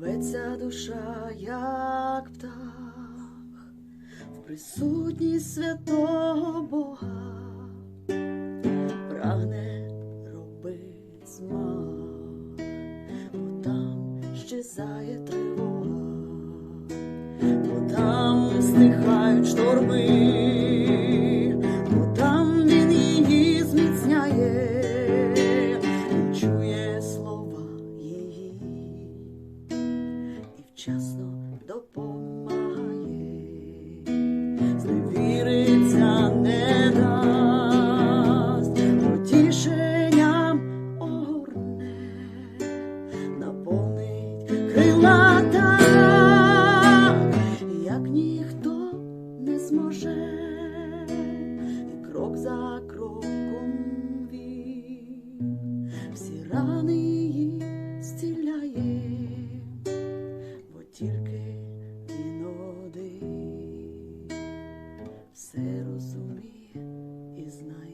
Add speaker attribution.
Speaker 1: рветься душа, як птах, в присутність святого Бога, прагне робить змах, бо там щезає тривога, бо там стихають шторми, вчасно допомагає, зневіриться не дасть, потішенням огорне, наповнить крила так, як ніхто не зможе, і крок за кроком він всі рани її тільки він один все розуміє і знає.